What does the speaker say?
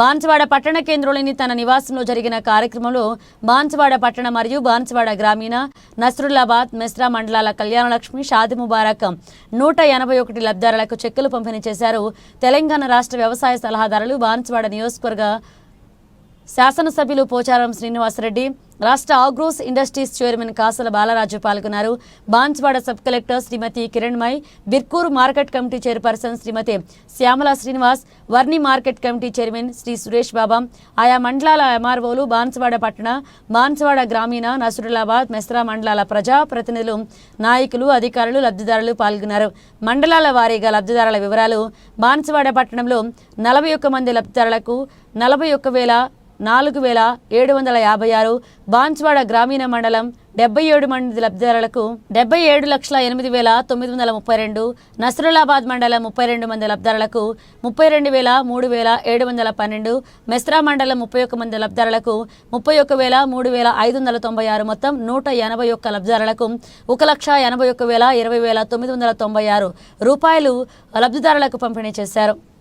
బాన్సువాడ పట్టణ కేంద్రంలోని తన నివాసంలో జరిగిన కార్యక్రమంలో బాన్సువాడ పట్టణ మరియు బాన్సువాడ గ్రామీణ నస్రుల్లాబాద్ మెస్రా మండలాల కళ్యాణలక్ష్మి షాది ముబారక్ నూట ఎనభై ఒకటి లబ్ధారులకు చెక్కులు పంపిణీ చేశారు. తెలంగాణ రాష్ట్ర వ్యవసాయ సలహాదారులు బాన్సువాడ నియోజకవర్గ శాసనసభ్యులు పోచారం శ్రీనివాసరెడ్డి రాష్ట్ర Agros industries chairman Kasala Balaraju పాల్గొన్నారు. Banswada sub collector Srimati Kiranmai Birkur market committee chairperson Srimati Shyamala Srinivas Varni market committee chairman Shri Suresh Baba ఆయా మండలాల ఎంఆర్ఓలు బాన్స్వాడ పట్టణ బాన్స్వాడ గ్రామీణ నసురులాబాద్ మెస్రా మండలాల ప్రజా ప్రతినిధులు నాయకులు అధికారులు లబ్ధిదారులు పాల్గొన్నారు. మండలాల వారీగా లబ్ధిదారుల వివరాలు బాన్స్వాడ పట్టణంలో నలభై ఒక్క మంది లబ్ధిదారులకు నలభై ఒక్క వేల నాలుగు వేల ఏడు వందల యాభై ఆరు బాన్స్వాడ గ్రామీణ మండలం డెబ్బై ఏడు మంది లబ్ధిదారులకు డెబ్బై ఏడు లక్షల ఎనిమిది వేల తొమ్మిది వందల ముప్పై రెండు నసరులాబాద్ మండలం ముప్పై రెండు మంది లబ్ధిదారులకు ముప్పై రెండు వేల మూడు వేల ఏడు వందల పన్నెండు మెస్రా మండలం ముప్పై ఒక్క మంది లబ్ధిదారులకు ముప్పై ఒక్క వేల మూడు వేల ఐదు వందల తొంభై ఆరు మొత్తం నూట ఎనభై ఒక్క లబ్ధిదారులకు ఒక లక్ష ఎనభై ఒక్క వేల ఇరవై వేల తొమ్మిది వందల తొంభై ఆరు రూపాయలు లబ్ధిదారులకు పంపిణీ చేశారు.